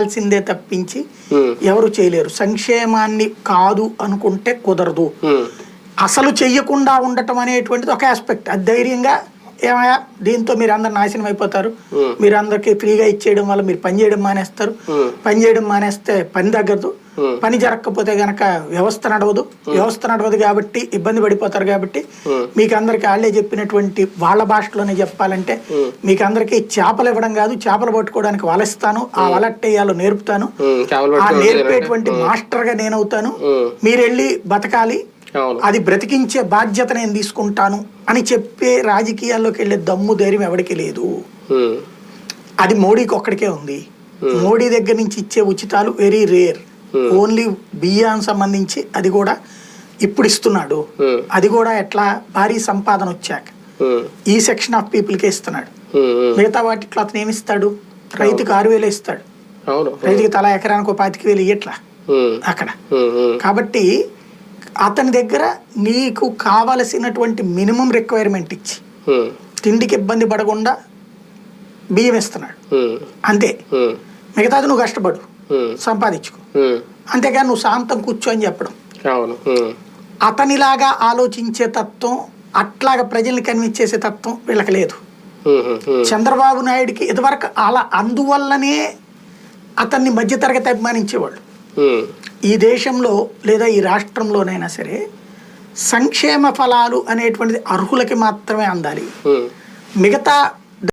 చేయాల్సిందే తప్పించి ఎవరు చేయలేరు. సంక్షేమాన్ని కాదు అనుకుంటే కుదరదు. అసలు చెయ్యకుండా ఉండటం అనేటువంటిది ఒక ఆస్పెక్ట్ అది ధైర్యంగా ఏమయ్యా దీంతో మీరు అందరు నాశనం అయిపోతారు. మీరు అందరికి ఫ్రీగా ఇచ్చేయడం వల్ల మీరు పని చేయడం మానేస్తారు. పని చేయడం మానేస్తే పని తగ్గదు. పని జరగకపోతే గనక వ్యవస్థ నడవదు. వ్యవస్థ నడవదు కాబట్టి ఇబ్బంది పడిపోతారు కాబట్టి. మీకు అందరికి వాళ్ళే చెప్పినటువంటి వాళ్ళ భాషలోనే చెప్పాలంటే మీకు అందరికి చేపలు ఇవ్వడం కాదు చేపలు పట్టుకోవడానికి వలస్తాను ఆ వలట్టేయాలో నేర్పుతాను. ఆ నేర్పేటువంటి మాస్టర్గా నేనవుతాను. ఉమ్, మీరు వెళ్ళి బతకాలి అది బ్రతికించే బాధ్యత నేను తీసుకుంటాను అని చెప్పే రాజకీయాల్లోకి వెళ్ళే దమ్ము ధైర్యం ఎవరికి లేదు. అది మోడీకి ఒక్కడికే ఉంది. మోడీ దగ్గర నుంచి ఇచ్చే ఉచితాలు వెరీ రేర్. ఓన్లీ బియ్యానికి సంబంధించి అది కూడా ఇప్పుడు ఇస్తున్నాడు. ఉమ్, అది కూడా ఎట్లా భారీ సంపాదన వచ్చాక. ఉమ్, ఈ సెక్షన్ ఆఫ్ పీపుల్కే ఇస్తున్నాడు. మిగతా వాటిలో అతను ఏమి ఇస్తాడు? రైతుకు ఆరు వేలు ఇస్తాడు. రైతుకి తలా ఎకరానికి ఒక పాతిక వేలు ఇయ్యట్లా? అక్కడ. కాబట్టి అతని దగ్గర నీకు కావలసినటువంటి మినిమం రిక్వైర్మెంట్ ఇచ్చి తిండికి ఇబ్బంది పడకుండా బియ్యం ఇస్తున్నాడు. అంతే. మిగతాది నువ్వు కష్టపడు. సంపాదించుకో. అంతేగాని నువ్వు శాంతం కూర్చో అని చెప్పడం. అతనిలాగా ఆలోచించే తత్వం అట్లాగా ప్రజల్ని కన్విన్స్ చేసే తత్వం వీళ్ళకి లేదు. చంద్రబాబు నాయుడికి ఇదివరకు అలా అందువల్లనే అతన్ని మధ్యతరగతి అభిమానించేవాళ్ళు. ఈ దేశంలో లేదా ఈ రాష్ట్రంలోనైనా సరే సంక్షేమ ఫలాలు అనేటువంటిది అర్హులకి మాత్రమే అందాలి. మిగతా